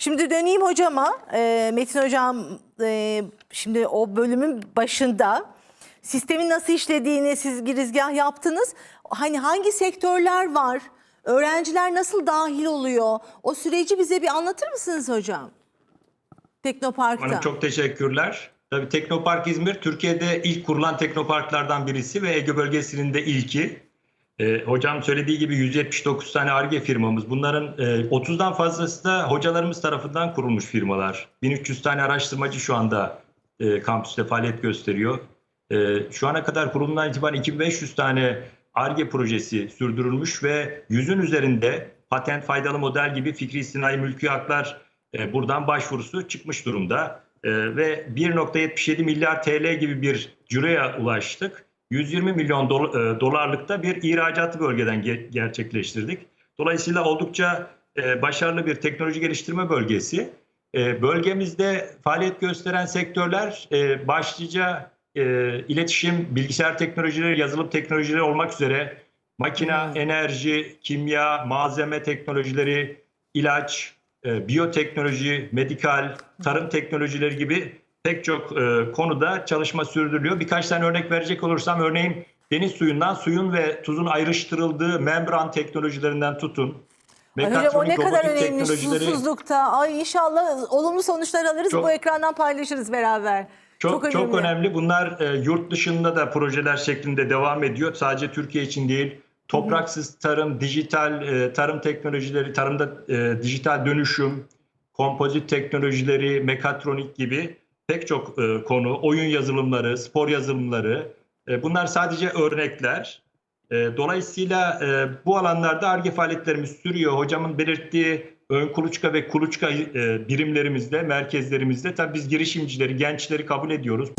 Şimdi döneyim hocama. Ee, Metin hocam e, şimdi o bölümün başında sistemin nasıl işlediğini siz girizgah yaptınız. Hani hangi sektörler var? Öğrenciler nasıl dahil oluyor? O süreci bize bir anlatır mısınız hocam? Teknopark'ta. Hanım çok teşekkürler. Tabii Teknopark İzmir Türkiye'de ilk kurulan teknoparklardan birisi ve Ege bölgesinin de ilki. Ee, hocam söylediği gibi 179 tane ARGE firmamız. Bunların e, 30'dan fazlası da hocalarımız tarafından kurulmuş firmalar. 1300 tane araştırmacı şu anda e, kampüste faaliyet gösteriyor. E, şu ana kadar kurulundan itibaren 2500 tane ARGE projesi sürdürülmüş ve yüzün üzerinde patent faydalı model gibi fikri sinayi mülki haklar e, buradan başvurusu çıkmış durumda. E, ve 1.77 milyar TL gibi bir ciroya ulaştık. 120 milyon e, dolarlıkta bir ihracatı bölgeden ge- gerçekleştirdik. Dolayısıyla oldukça e, başarılı bir teknoloji geliştirme bölgesi. E, bölgemizde faaliyet gösteren sektörler başlıca iletişim, bilgisayar teknolojileri, yazılım teknolojileri olmak üzere makina, enerji, kimya, malzeme teknolojileri, ilaç, biyoteknoloji, medikal, tarım teknolojileri gibi pek çok e, konuda çalışma sürdürülüyor. Birkaç tane örnek verecek olursam örneğin deniz suyundan suyun ve tuzun ayrıştırıldığı membran teknolojilerinden tutun. Hocam o ne kadar önemli susuzlukta. Ay inşallah olumlu sonuçlar alırız. Çok- Bu ekrandan paylaşırız beraber. Çok çok önemli. Bunlar e, yurt dışında da projeler şeklinde devam ediyor. Sadece Türkiye için değil. Topraksız tarım, dijital e, tarım teknolojileri, tarımda e, dijital dönüşüm, kompozit teknolojileri, mekatronik gibi pek çok e, konu, oyun yazılımları, spor yazılımları. e, bunlar sadece örnekler. E, dolayısıyla e, bu alanlarda ARGE faaliyetlerimiz sürüyor. Hocamın belirttiği ön kuluçka ve kuluçka e, birimlerimizde, merkezlerimizde tabii biz girişimcileri, gençleri kabul ediyoruz.